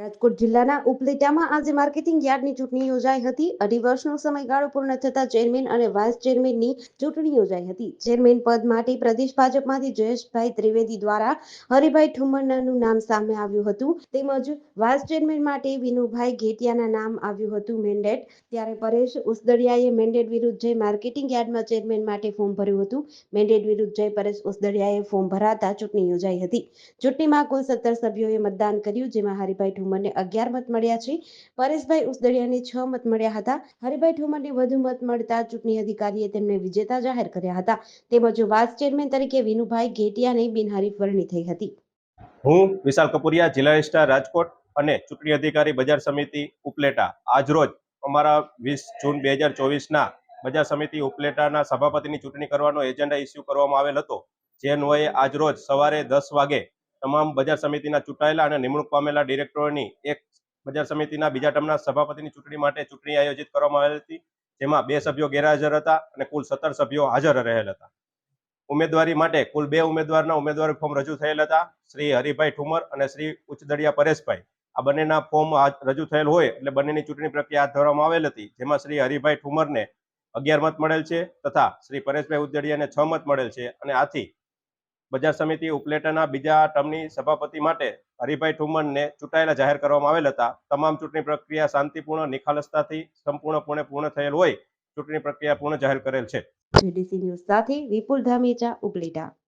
રાજકોટ જિલ્લાના ઉપલેટામાં આજે માર્કેટિંગ યાર્ડની ચૂંટણી યોજાઈ હતી. અઢી વર્ષનો સમયગાળો પૂર્ણ થતા ચેરમેન અને વાઇસ ચેરમેનની ચૂંટણી યોજાઈ હતી. ચેરમેન પદ માટે પ્રદેશ ભાજપમાંથી જયેશભાઈ ત્રિવેદી દ્વારા હરિભાઈ ઠુમરનાનું નામ સામે આવ્યું હતું. તેમજ વાઇસ ચેરમેન માટે વિનુભાઈ ઘેટિયાના નામ આવ્યું હતું મેન્ડેટ. ત્યારે પરેશ ઉસદડિયાએ મેન્ડેટ વિરુદ્ધ જઈ માર્કેટિંગ યાર્ડમાં ચેરમેન માટે ફોર્મ ભર્યું હતું. મેન્ડેટ વિરુદ્ધ જઈ પરેશ ઉસદડિયાએ ફોર્મ ભરાતા ચૂંટણી યોજાઈ હતી. ચૂંટણીમાં કુલ સત્તર સભ્યોએ મતદાન કર્યું, જેમાં હરિભાઈ ઠુમરને અગિયાર મત મળ્યા છે. પરેશભાઈ ઉસદડિયાને છ મત મળ્યા હતા. હરિભાઈ ઠુમરને વધુ મત મળતા ચૂંટણી અધિકારીએ તેમને વિજેતા જાહેર કર્યા હતા. તેમજ વાઇસ ચેરમેન તરીકે વિનુભાઈ ઘેટિયાને બિનહરીફ વરણી થઈ હતી. હું વિશાલ કપુરિયા, જિલ્લા રજિસ્ટ્રાર રાજકોટ અને ચૂંટણી અધિકારી બજાર સમિતિ ઉપલેટા. આજરોજ અમારા વીસ જૂન બે હજાર ચોવીસના બજાર સમિતિ ઉપલેટાના સભાપતિની ચૂંટણી કરવાનો એજન્ડા ઇસ્યુ કરવામાં આવેલ હતો. જે આજ આજરોજ સવારે દસ વાગે તમામ બજાર સમિતિના ચૂંટાયેલા અને નિમણૂક પામેલા ડિરેક્ટરોની એક બજાર સમિતિના બીજા ટર્મના સભાપતિની ચૂંટણી માટે ચૂંટણી આયોજિત કરવામાં આવેલ હતી, જેમાં બે સભ્યો ગેરહાજર હતા અને કુલ સત્તર સભ્યો હાજર રહેલ હતા. ઉમેદવારી માટે કુલ બે ઉમેદવારના ઉમેદવારી ફોર્મ રજૂ થયેલ હતા, શ્રી હરિભાઈ ઠુમર અને શ્રી ઉચ્ચદળિયા પરેશભાઈ. આ બંનેના ફોર્મ રજૂ થયેલ હોય એટલે બંનેની ચૂંટણી પ્રક્રિયા હાથ ધરવામાં આવેલ હતી, જેમાં શ્રી હરિભાઈ ઠુમરને અગિયાર મત મળેલ છે તથા શ્રી પરેશભાઈ ઉચ્ચદળિયાને છ મત મળેલ છે અને આથી બજાર સમિતિ ઉપલેટાના બીજા ટર્મની સભાપતિ માટે હરિભાઈ ઠુમનને ચૂંટાયેલા જાહેર કરવામાં આવેલ હતા. તમામ ચૂંટણી પ્રક્રિયા શાંતિપૂર્ણ, નિખાલસતાથી સંપૂર્ણપણે પૂર્ણ થયેલ હોય ચૂંટણી પ્રક્રિયા પૂર્ણ જાહેર કરેલ છે. વિપુલ ધામેચા, ઉપલેટા.